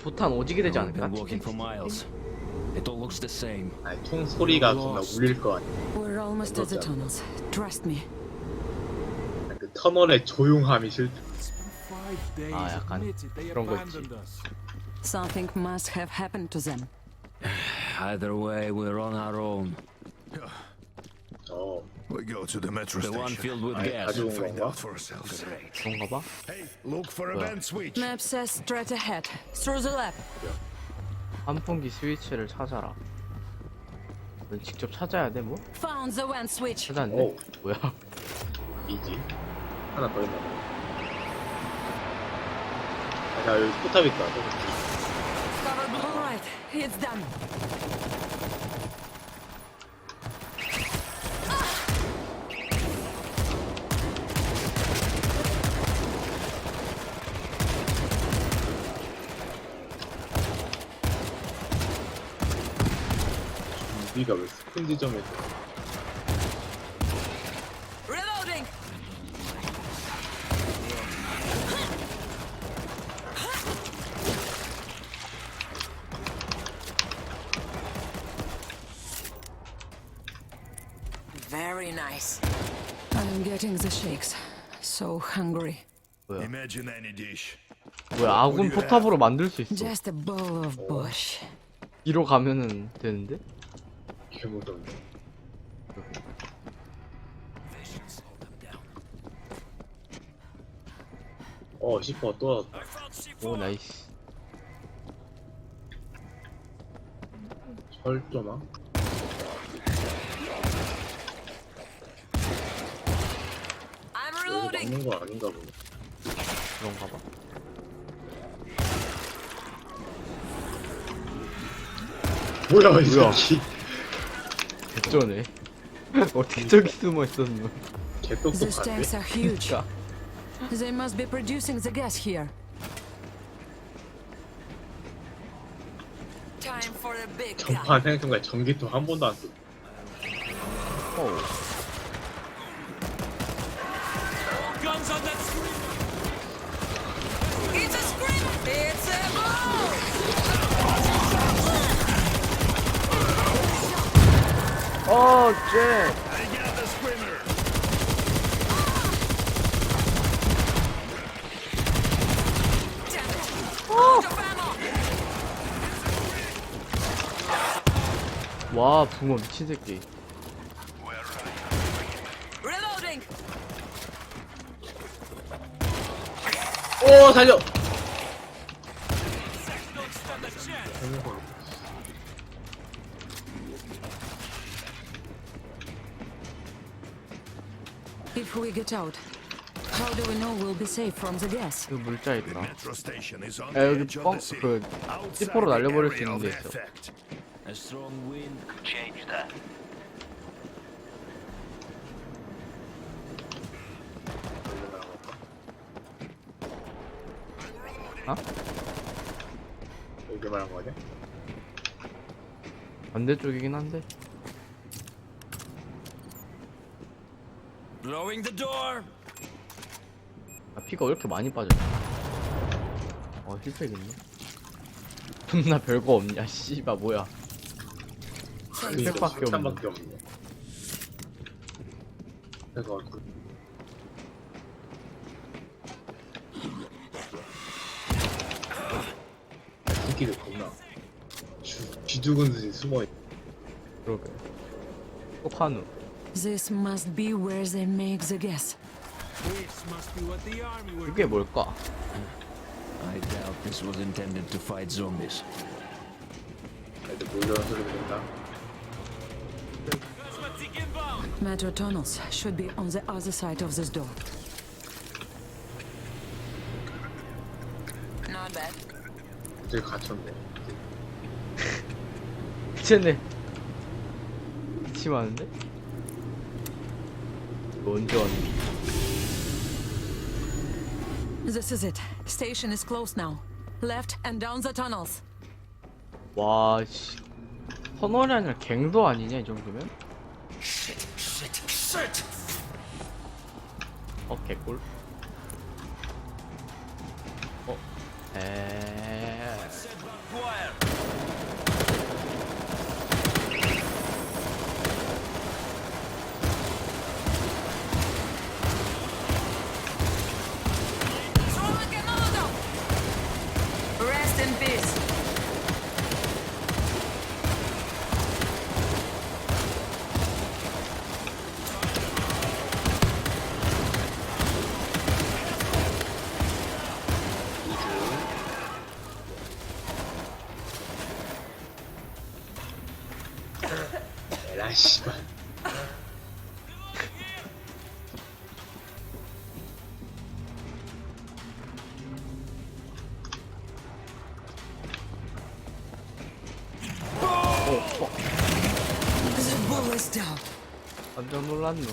조탄 오지게 되지 We've 않을까? been walking for miles. It all looks the same. 아니 총 소리가 존나 울릴 거 아니야. We're almost at the tunnels. Trust me. 그 터널의 조용함이 싫다. 아 약간 그런 거 있지. Something must have happened to them. Either way, we're on our own. 어, We go to the metro The one station. filled with I- gas. I do- Find 건가? out for ourselves. 그런가 봐. Hey, look for a Well. vent switch. Map says straight ahead, through the lab. 환풍기 스위치를 찾아라. 넌 직접 찾아야 돼 뭐? Found the vent switch. 찾았네. 오. 뭐야? 이지. 하나 더 있나 봐. 아, 자 여기 포탑 있다. All right, it's done. 우리가 왜 스폰 지점에서 Reloading. Very nice. I'm getting the shakes. So hungry. 뭐야? Imagine any dish. 뭐야? 아군 포탑으로 만들 수 있어. Just a bowl of bush. 뒤로 가면은 되는데? 개무섭네. 어, 시퍼 또 왔다. 오 나이스. 철조망? I'm 여기 reloading. 먹는 거 아닌가 보네. 그런가 봐. 뭐야, 이 뭐야? 새끼. 개쩌네. 어떻게 저기 숨어 있었노? These 개똑똑한데? tanks are huge. 그니까. They must be producing the gas here. Time for a big gun. 전판 생각해보니까 전기통 한 번도 안 쓰고. 어. It's a scream! It's a ball! 어, 쟤. I got the screamer. Ammo! 와, 붕어 미친 새끼. Reloading! 오, 달려! If we get out, how do we know we'll be safe from the gas? 그 물자 The 있다. metro station is on 야, the 여기 edge of 뻥, the city. 그, Outside C4로 the 날려버릴 수 area 있는 of 데 the 있어. effect. A strong wind. Change that. 어? 여기 말한 거 아니야? 반대쪽이긴 한데. Blowing the door. 아, 피가 왜 이렇게 많이 빠져? 어, 힐팩 있네. 존나 별거 없냐, 씨발, 뭐야. 힐팩밖에 없네. 밖에 없네. 내가 그 새끼들 겁나 쥐- 쥐죽은 듯이 숨어 있 그러게. 또 한우. This must be where they make the gas. 이게 뭘까? I doubt this was intended to fight zombies. 애들 몰려오는 소리 들린다 Metro tunnels should be on the other side of this door. Not bad. 저기 갇혔네 미쳤네. 미치 많은데? 언제 왔니? This is it. Station is close now. Left and down the tunnels. 와, 씨. 터널이 아니라 갱도 아니냐, 이 정도면? 어, 개꿀. 어, 에. 놀랐노.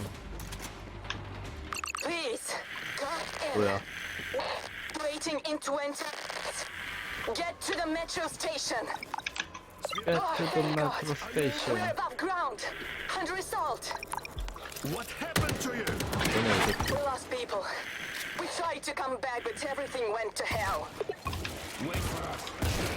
Please, come in. 뭐야? Waiting in 20. Get to the metro station. Get Oh, to the thank God. metro station. We're above ground. Under assault. What happened to you? 뭐냐, 이 새끼. We lost people. We tried to come back, but everything went to hell. Wait for us.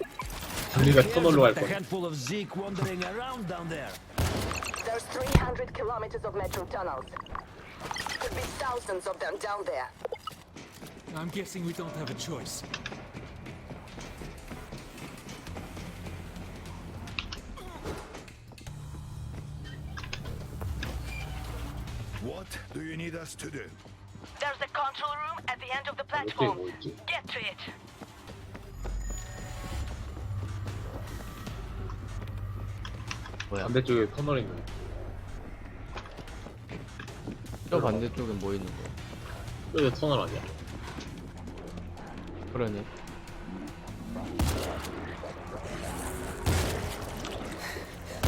Mira, esto no lo hago. There's 300 kilometers of metro tunnels. Could be thousands of them down there. I'm guessing we don't have a choice. What do you need us to do? There's a control room at the end of the platform. Get to it. 뭐야? 반대쪽에 터널 있네. 저 반대쪽엔 뭐 있는 거야? 여기 터널 아니야? 그러네.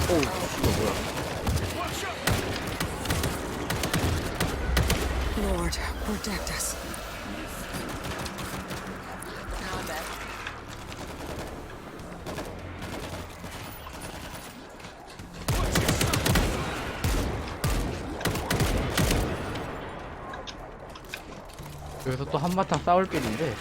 오, 이거 뭐야? Lord, protect us. Now I'm back. 여기서 또 한바탕 싸울 길인데.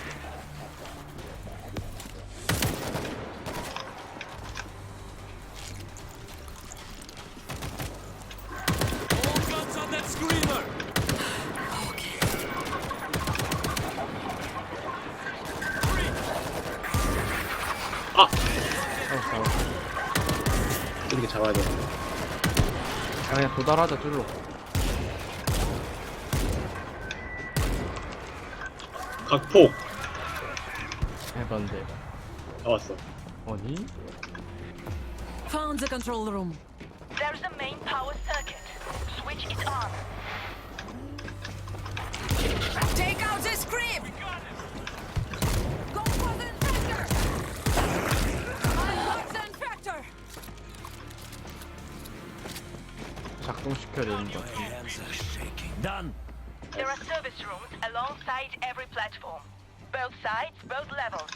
싸워. 이렇게 잡아야 돼. 아, 그냥 도달하자, 줄로. 각폭 해봤는데. 잡았어. 아니? Found the control room. There's the main power circuit. Switch it on. Take out this creep! Go for the infector! Unlock the infector! 작동시켜야 되는 거 같은데. Hands are shaking. Done! There are service rooms alongside every platform. Both sides, both levels.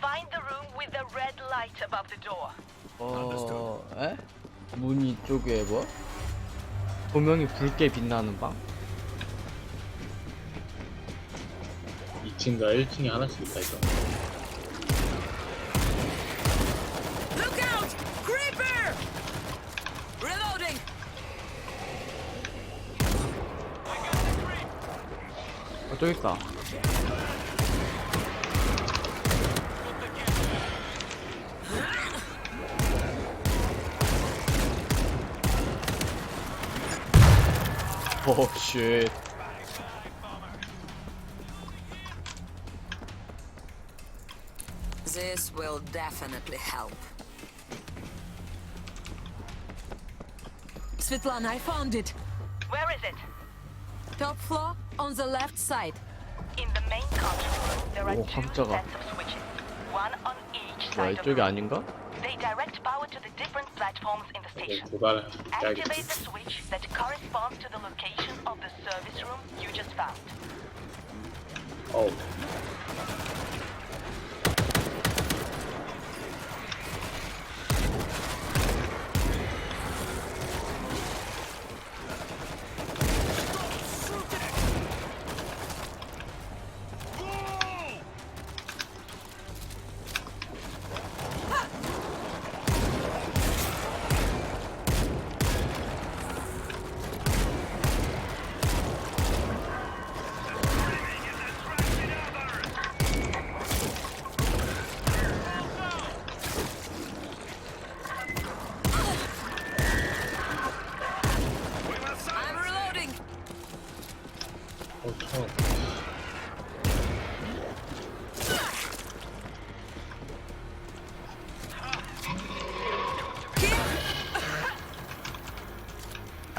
Find the room with the red light above the door. 어, 에? 문 이 쪽에 뭐? 조명이 붉게 빛나는 방? 2층과 1층에 하나씩 있다 이거. 어, 저기 있다. 오, 쉣. This will definitely help. Svetlana, I found it. Where is it? Top floor on the left side. In the main control room, there are 오, two 깜짝아. sets of switches. One on each 뭐야, side of the 이쪽이 room. 아닌가? They direct power to the different platforms in the 이제 station. 도달을 Activate 해야겠지. the switch that corresponds to the location of the service room you just found. 어우.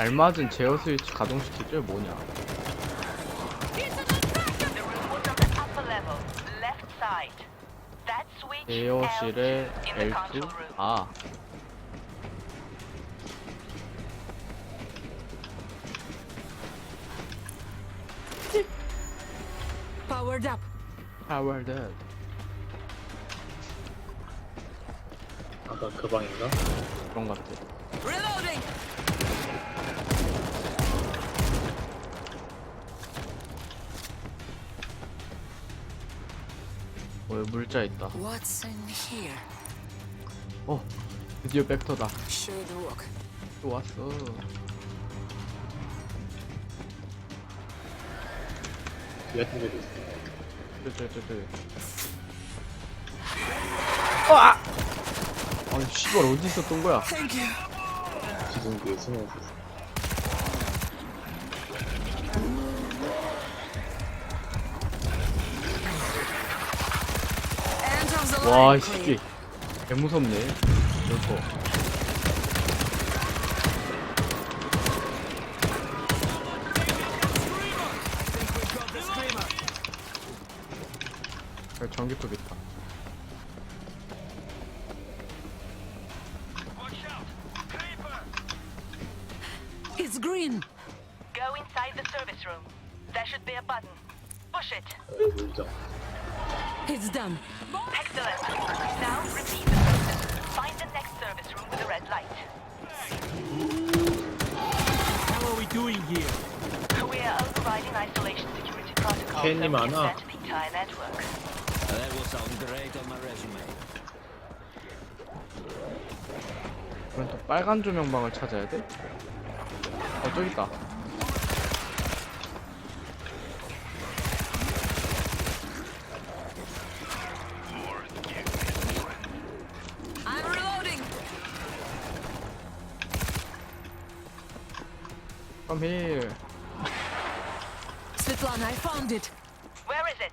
알맞은 제어 스위치 가동시킬 줄 뭐냐 제어실의 L2 in the L2? control room. 아 Powered up. 파월드 아까 그 방인가? 그런 것 같아 Reloading. 어 여기 물자 있다 What's in here? 어 드디어 벡터다 Should work. 또 왔어 뒤 같은 데도 있어. 저저저저 아! 아니 씨발 어디 있었던 거야 Thank you. 기둥 뒤에 숨어 있었어. 와 line, 이 clear. 새끼. 개 무섭네. 이거 my resume. 그럼 또 빨간 조명방을 찾아야 돼? 어 저기 있다 I'm reloading. Come here Svetlana, I found it. Where is it?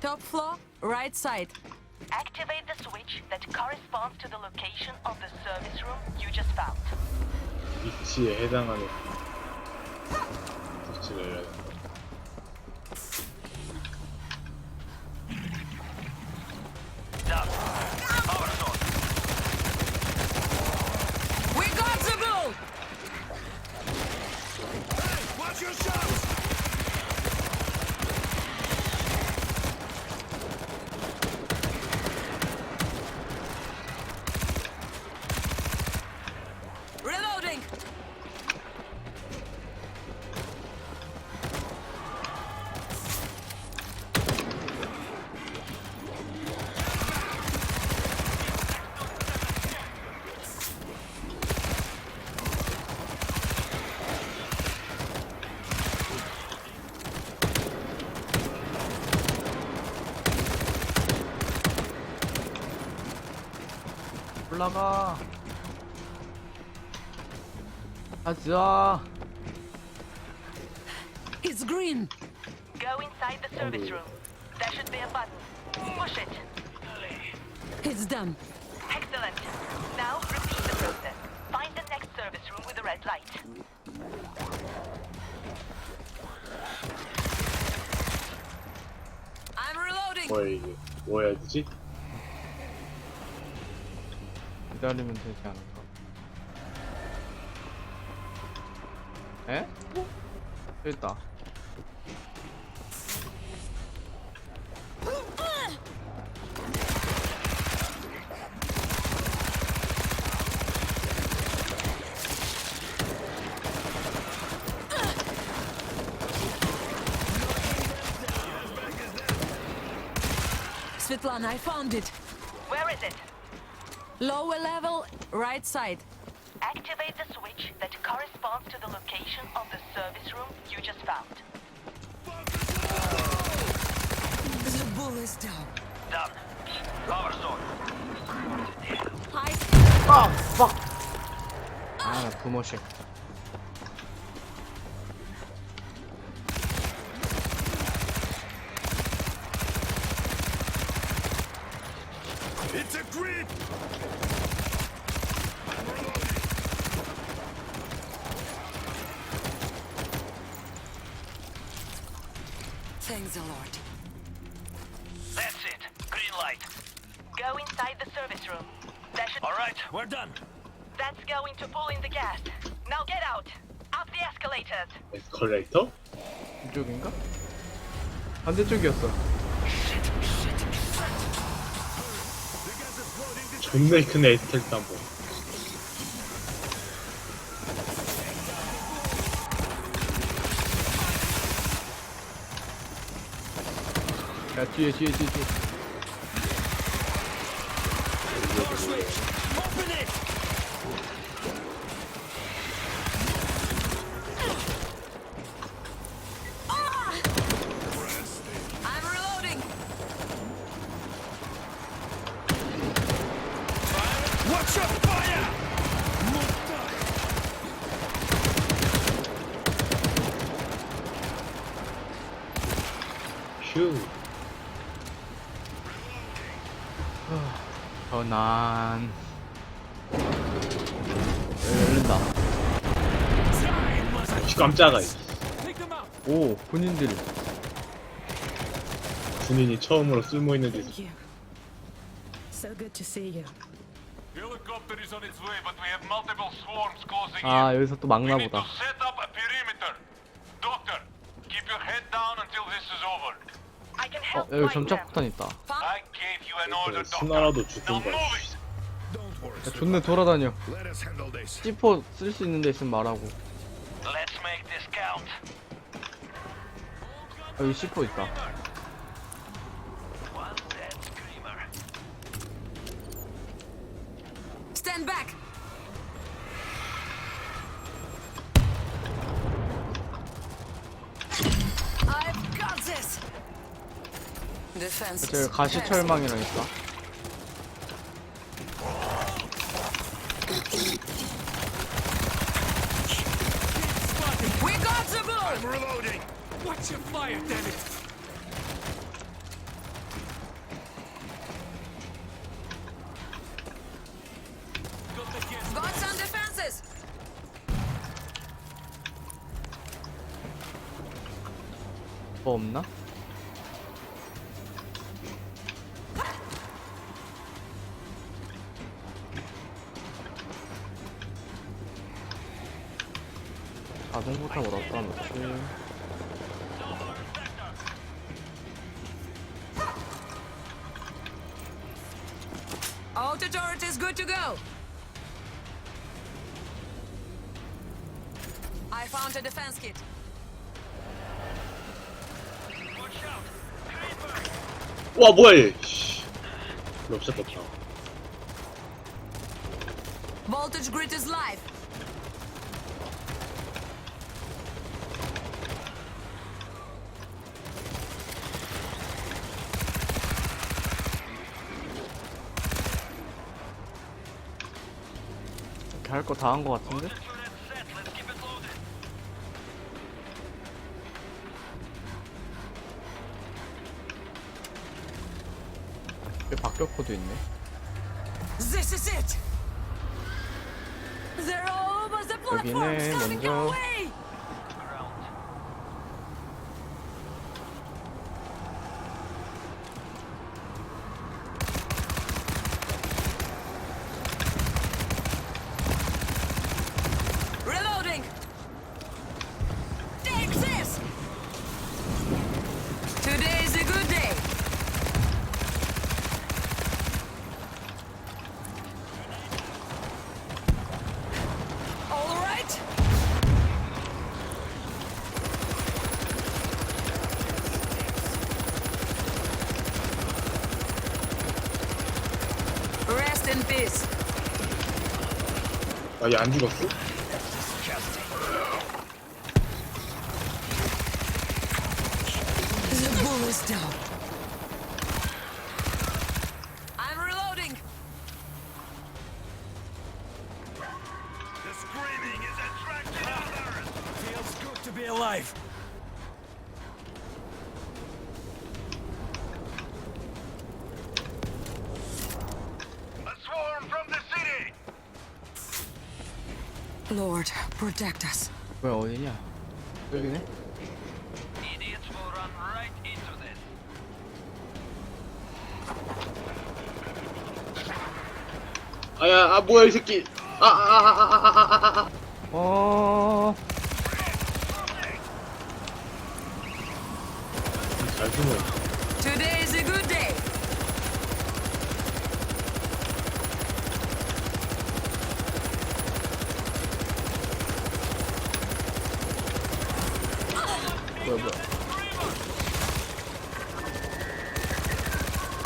Top floor, right side. Activate the switch that corresponds to the location of the service room you just found. 위치에 해당하는 위치를 해야 된다. 올라가 가자 It's green. Go inside the service room. There should be a button. Push it. It's done. Excellent. Now repeat the process. Find the next service room with a red light. I'm reloading. 뭐야 이게? 뭐 해야 되지? 기다리면 되지 않을까 에? 여기 있다 Svetlana, I found it. Where is it? Lower level, right side. Activate the switch that corresponds to the location of the service room you just found. The bull is down. Down. Power sword. High. Oh, fuck. Ah, promotion. Retreat! Thanks a lot. That's it. Green light. Go inside the service room. That should. All right, we're done. That's going to pull in the gas. Now get out. Up the escalators. 에스컬레이터? 이쪽인가? 반대쪽이었어. 존나 큰 에스컬레이터 한번 야 뒤에 뒤에 뒤에 뒤에. Open it! I'm reloading. Watch your fire! 휴 전환. 열린다. 씨, 깜짝아. 오 군인들. 군인이 처음으로 쓸모 있는 짓을 you. So good to see you. Helicopter is on its way, but we have multiple swarms closing 아 여기서 또 We need 막나 to 보다. set up a perimeter. Doctor, keep your head down until this is over. I can 어 help 여기 them. 점착폭탄 있다. I gave you an order, doctor. 수나라도 Now 죽든가 move 씨. it. Don't worry. 야, 존내 돌아다녀. Let us handle this. C4 쓸 수 있는 데 있으면 말하고. Let's make this count. 아, 여기 C4 있다. One dead screamer. Stand back. I've got this. Defense. 저기 가시철망이랑 있다. Fire, damn it. Auto turret is good to go. I found a defense kit. 와 뭐야 얘 씨. 럽샷 떴다 Voltage grid is live. 할 거 다 한 거 같은데? 여기 박격포도 있네. This is it. They're all over the platform. 여기네, Standing 먼저. away. Reloading. Take this. Today is a good day. All right. Rest in peace. 아 얘 안 죽었어? Down. Protect us. 뭐야 어디냐? 여기네? Idiots will run right into this. 아야 아 뭐야 이 새끼 아아아아아아아 어.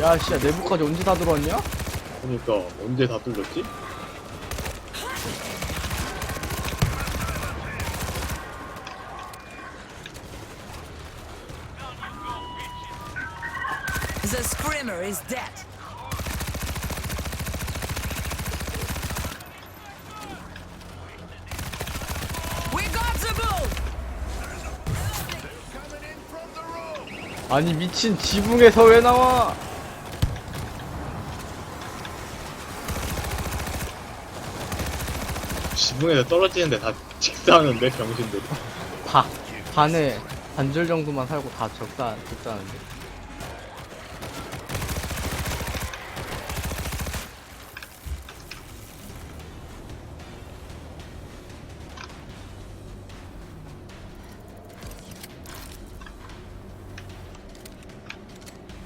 야 씨야 내부까지 언제 다 들어왔냐? 그러니까 언제 다 뚫렸지? The screamer is dead. We got the bull! 아니 미친 지붕에서 왜 나와? 지붕에서 떨어지는데 다 직사하는데 병신들이 바 반에 반절 정도만 살고 다 적다 적다는데.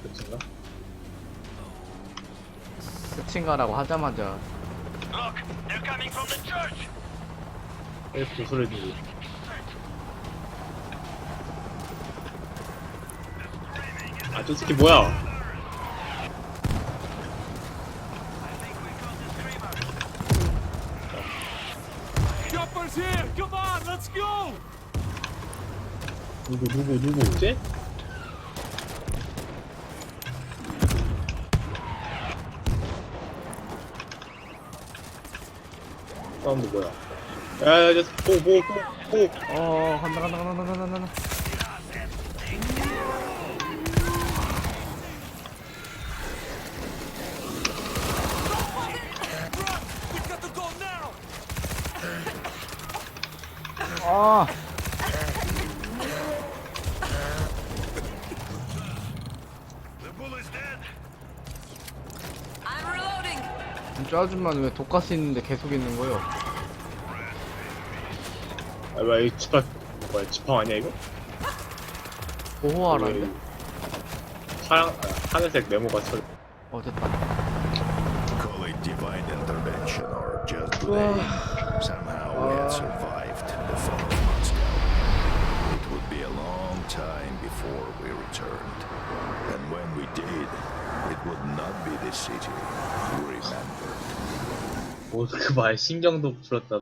그친가? 끝인가라고 하자마자 Look, they're coming from the church. 왜 구슬을 주고 아 저 새끼 뭐야 Chopper's here! Come on, let's go! 누구 누구 누구 쟤? 사운드 뭐야 야야야 보보보보 어 간다 간다 간다 간다 간다 간다. 아. 진짜 아줌마는 왜 독가스 있는데 계속 있는 거요? 아 뭐야 이 지팡 뭐야 지팡 아니야 이거? 보호하라는데? 하얀 아, 하늘색 네모가 쳐어 됐다. Call it divine intervention or just aim. Somehow we had survived the fall of Moscow. It would be a long time before we returned. And when we did, it would not be the city we remembered. 뭐그말 신경도 풀었다